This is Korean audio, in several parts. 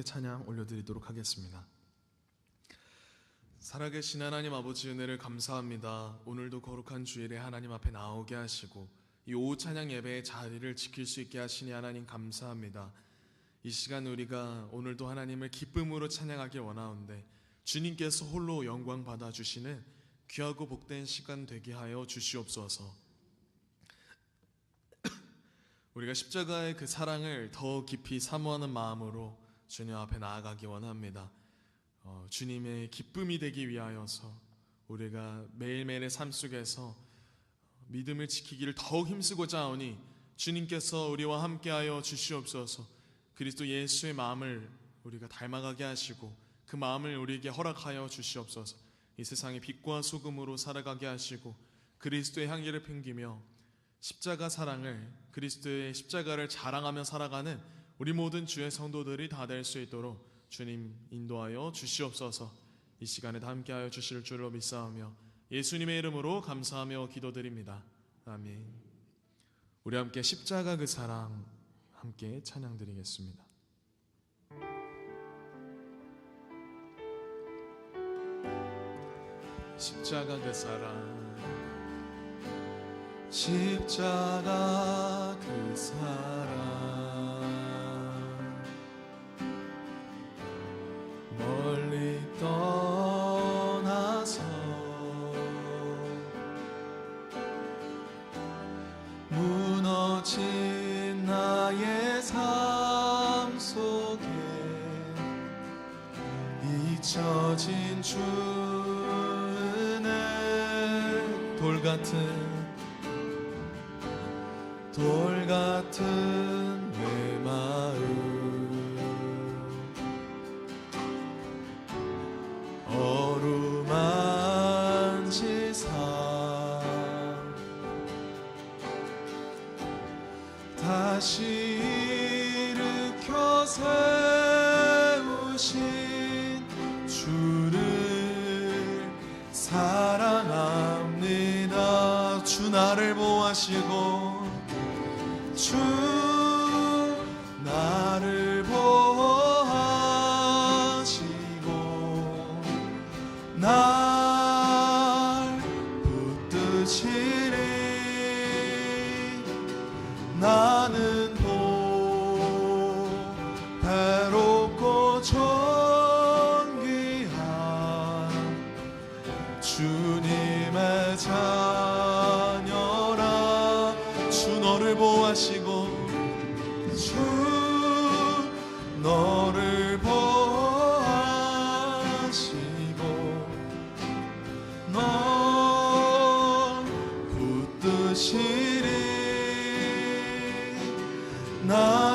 함께 찬양 올려드리도록 하겠습니다. 살아계신 하나님 아버지 은혜를 감사합니다. 오늘도 거룩한 주일에 하나님 앞에 나오게 하시고 이 오후 찬양 예배의 자리를 지킬 수 있게 하시니 하나님 감사합니다. 이 시간 우리가 오늘도 하나님을 기쁨으로 찬양하길 원하는데 주님께서 홀로 영광 받아 주시는 귀하고 복된 시간 되게 하여 주시옵소서. 우리가 십자가의 그 사랑을 더 깊이 사모하는 마음으로 주님 앞에 나아가기 원합니다. 어, 주님의 기쁨이 되기 위하여서 우리가 매일매일의 삶 속에서 믿음을 지키기를 더욱 힘쓰고자 하오니 주님께서 우리와 함께하여 주시옵소서. 그리스도 예수의 마음을 우리가 닮아가게 하시고 그 마음을 우리에게 허락하여 주시옵소서. 이 세상의 빛과 소금으로 살아가게 하시고 그리스도의 향기를 풍기며 십자가 사랑을 그리스도의 십자가를 자랑하며 살아가는 우리 모든 주의 성도들이 다 될 수 있도록 주님 인도하여 주시옵소서. 이 시간에 다 함께하여 주실 줄로 믿사오며 예수님의 이름으로 감사하며 기도드립니다. 아멘. 우리 함께 십자가 그 사랑 함께 찬양드리겠습니다. 십자가 그 사랑 십자가 그 사랑 같은 내 마음 날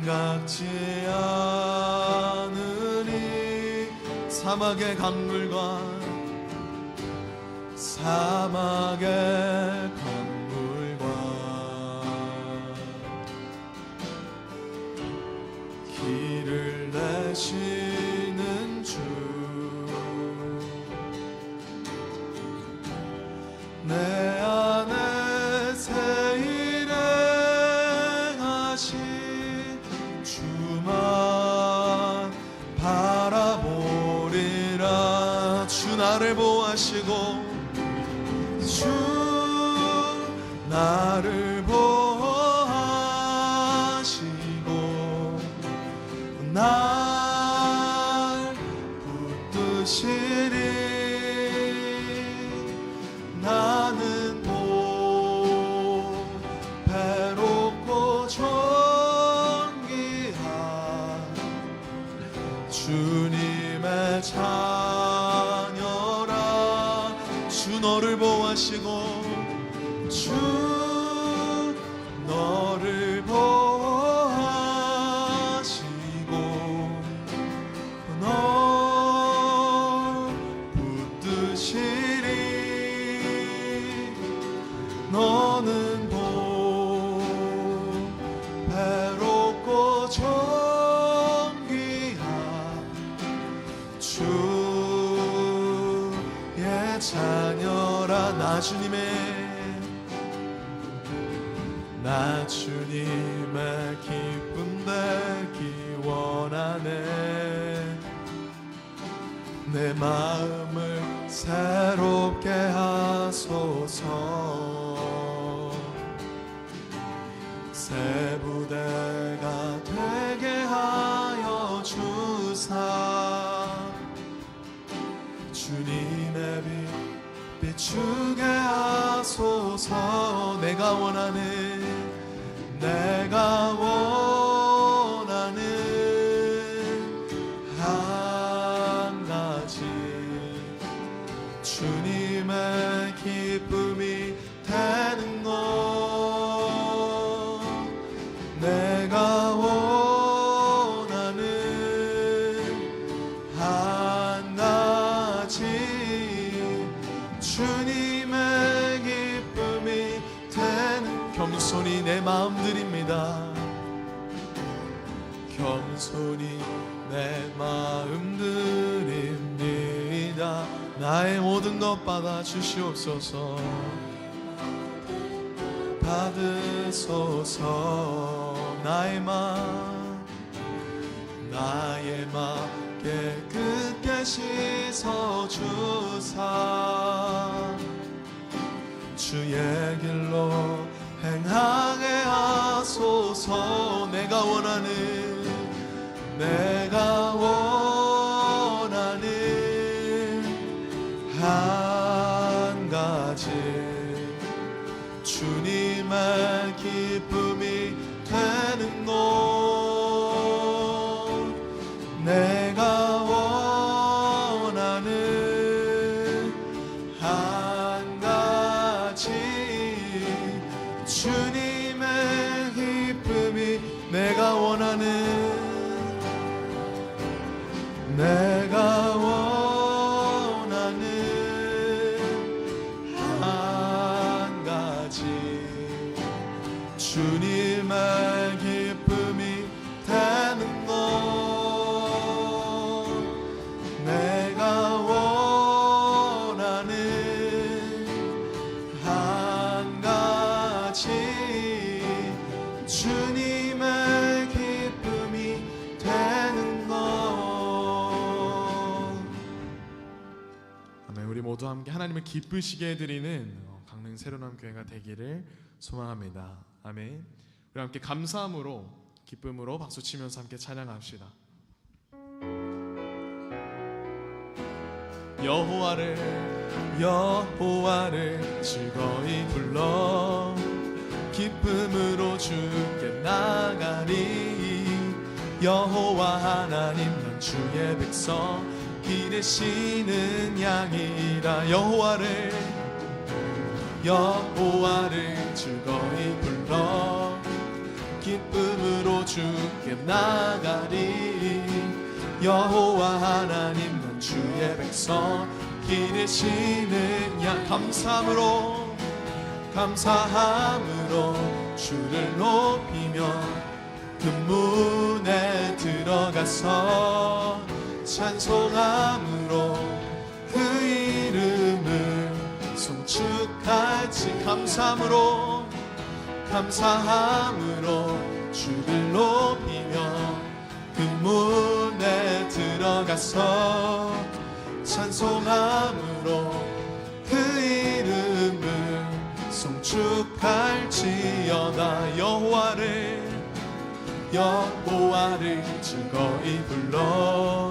생각지 않으니 사막의 강물과 사막의 강물과 길을 내시 나를 보하시고 주 나를 보하시고 날 하소서. 새 부대가 되게 하여 주사. 주님의 빛 비추게 하소서. 내가 원하는 내가 원하는 받아 주시옵소서. 받으소서. 나의 마음 나의 마음 깨끗게 씻어 주사. 주의 길로 행하게 하소서. 내가 원하는 내가 원하는 내가 하나님을 기쁘시게 해드리는 어, 강릉 새로남 교회가 되기를 소망합니다. 아멘. 우리 함께 감사함으로 기쁨으로 박수 치면서 함께 찬양합시다. 여호와를 여호와를 즐거이 불러. 기쁨으로 주께 나가리. 여호와 하나님 넌 주의 백성 기르시는 양이라 여호와를 여호와를 즐거이 불러. 기쁨으로 주께 나가리. 여호와 하나님 넌 주의 백성. 기르시는 양 감사함으로 감사함으로 주를 높이며 그 문에 들어가서 찬송함으로 그 이름을 송축할지. 감사함으로 감사함으로 주를 높이며 그 문에 들어가서 찬송함으로 그 이름을 송축할지어다. 여호와를 여호와를 즐거이 불러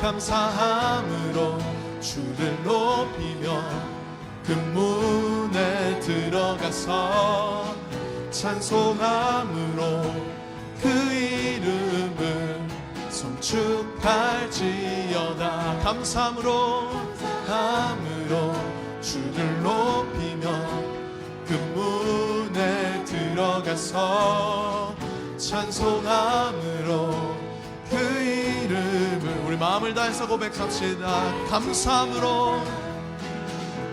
감사함으로 주를 높이며 그 문에 들어가서 찬송함으로 그 이름을 성축할지어다. 감사함으로 감으로 주를 높이며 그 문에 들어가서 찬송함으로 그 이름을 우리 마음을 다해서 고백합시다. 감사함으로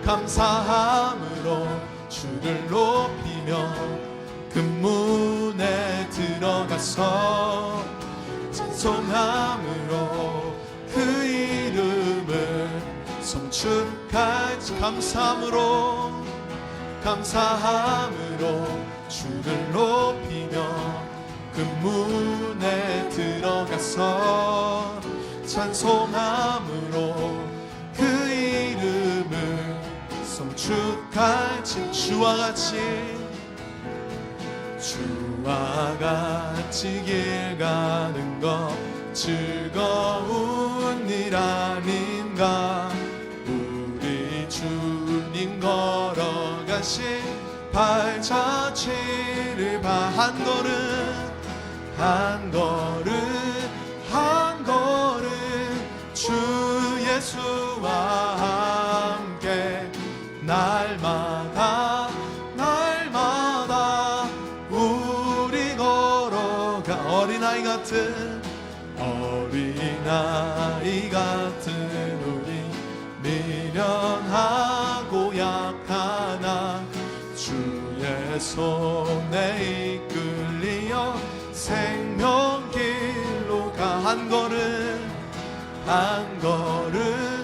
감사함으로 주를 높이며 그 문에 들어가서 찬송함으로 그 이름을 성축할지 감사함으로 감사함으로 주를 높이며 그 문에 들어가서 찬송함으로 그 이름을 성축할지 주와 같이 주와 같이 길 가는 것 즐거운 일 아닌가? 우리 주님 걸어가신 발자취를 한 걸음 한 걸음 한 걸음 주 예수와 함께 날마다 날마다 우리 걸어가 어린아이 같은 어린아이 같은 우리 미련하고 약하나 주의 손에 이끌리어 생명길로 가 한 걸음 한 걸음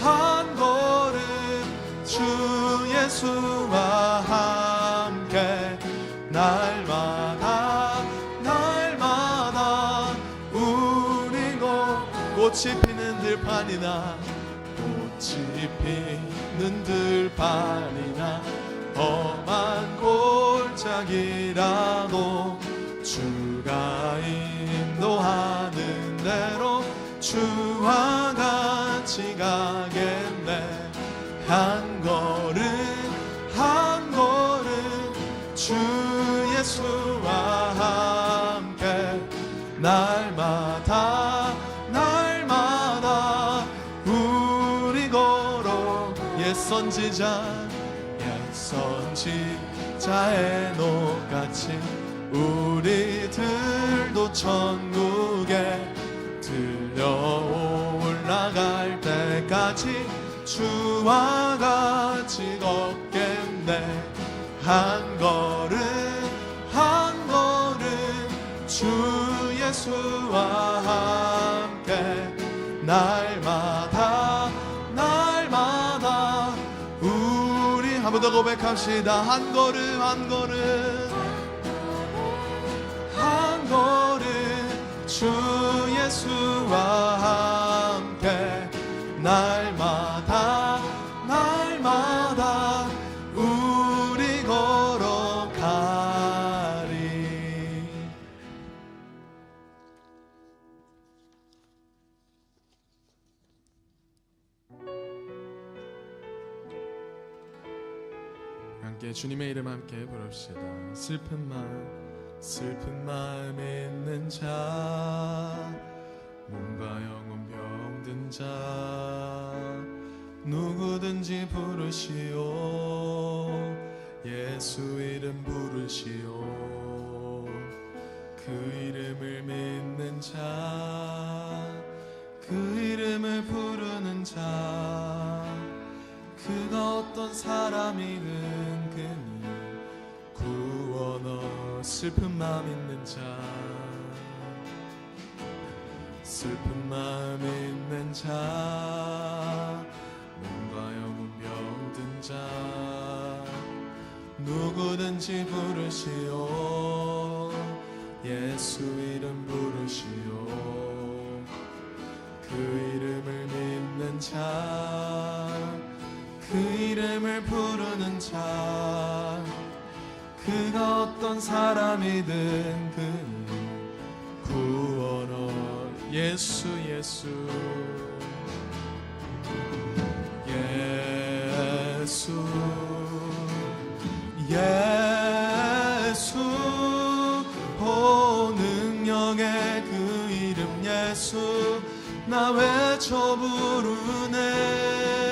한 걸음 주 예수와 함께 날마다 날마다 우리 고 꽃이 피는 들판이나 꽃이 피는 들판이나 험한 골짜기라도 주와 같이 가겠네. 한 걸음 한 걸음 주 예수와 함께 날마다 날마다 우리 걸어 옛 선지자 옛 선지자의 녹같이 우리들도 천국에 주와 같이 걷겠네 한 걸음 한 걸음 주 예수와 함께 날마다 날마다 우리 한 번 더 고백합시다. 한 걸음 한 걸음 한 걸음 주 예수와 함께 날 주님의 이름 함께 부릅시다. 슬픈 마음 슬픈 마음 있는 자 몸과 영혼 병든 자 누구든지 부르시오. 예수 이름 부르시오. 그 이름을 믿는 자 그 이름을 부르는 자 그가 어떤 사람이든 슬픈 마음 있는 자. 슬픈 마음 있는 자. 몸과 영혼 병든 자. 누구든지 부르시오. 예수 이름 부르시오. 그 이름을 믿는 자. 그그 이름을 부르는 자 그가 어떤 사람이든 그는 구원어 예수 예수. 예수 예수. 오 능력의 그 이름 예수. 나 외쳐 부르네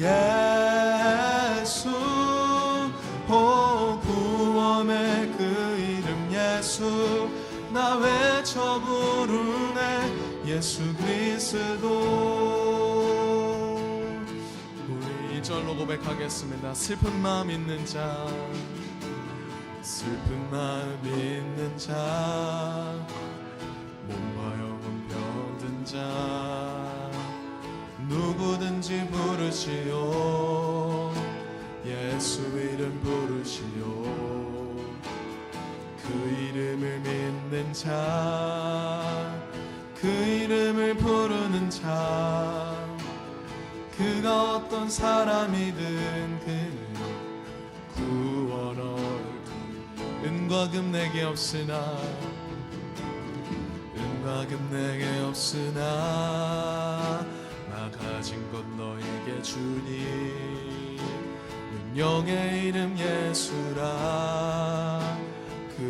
예수 오 구원의 그 이름 예수 나 외쳐 부르네 예수 그리스도. 우리 이절로 고백하겠습니다. 슬픈 마음 있는 자 슬픈 마음 있는 자 몸과 영혼 병든 자 누구든지 부르 시오. 예수 이름 부르시오. 그 이름을 믿는 자, 그 이름을 부르는 자, 그가 어떤 사람이든 그는 구원을 은과 금 내게 없으나 은과 금 내게 없으나 능력의 이름 예수라. 그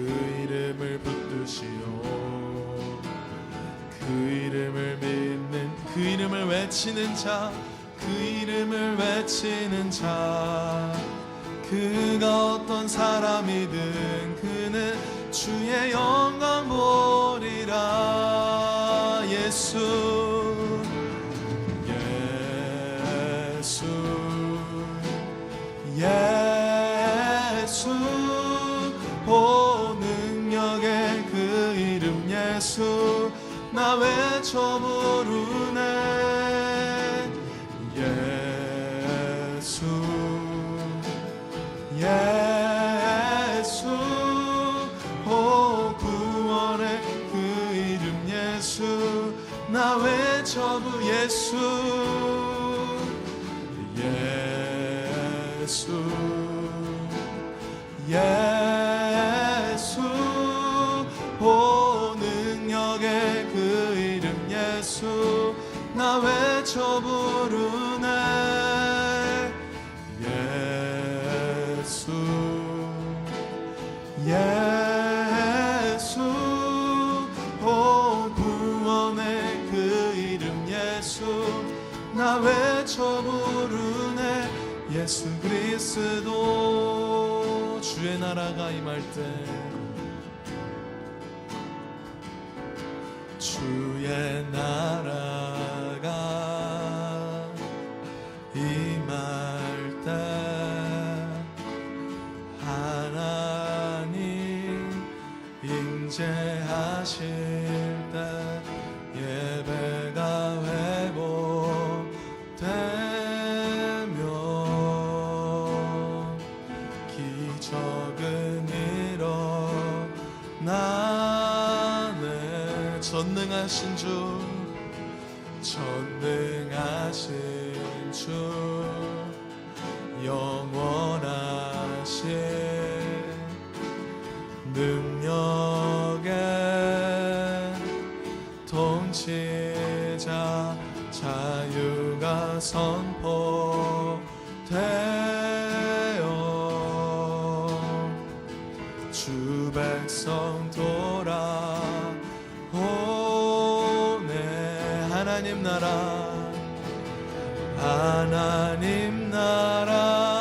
이름을 붙드시오. 그 이름을 믿는 그 이름을 외치는 자 그 이름을 외치는 자. 그가 어떤 사람이든 그는 주의 영광 보리라. 예수 예수 오 능력의 그 이름 예수 나 외쳐 부르네. 예수 예수 오 구원의 그 이름 예수 나 외쳐 부 예수 예수 그리스도 주의 나라가 임할 때 주의 적은 일어나네 전능하신 주 전능하신 주 영원하신 능 하나님 나라 하나님 나라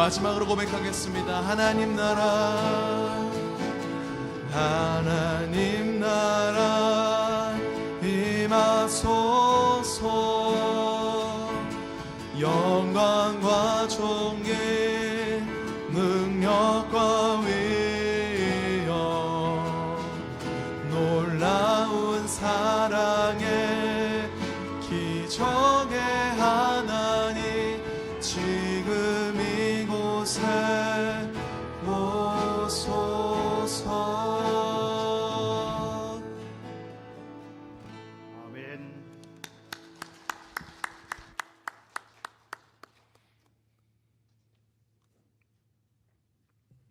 마지막으로 고백하겠습니다. 하나님 나라 하나님 나라 임하소서. 영광과 존귀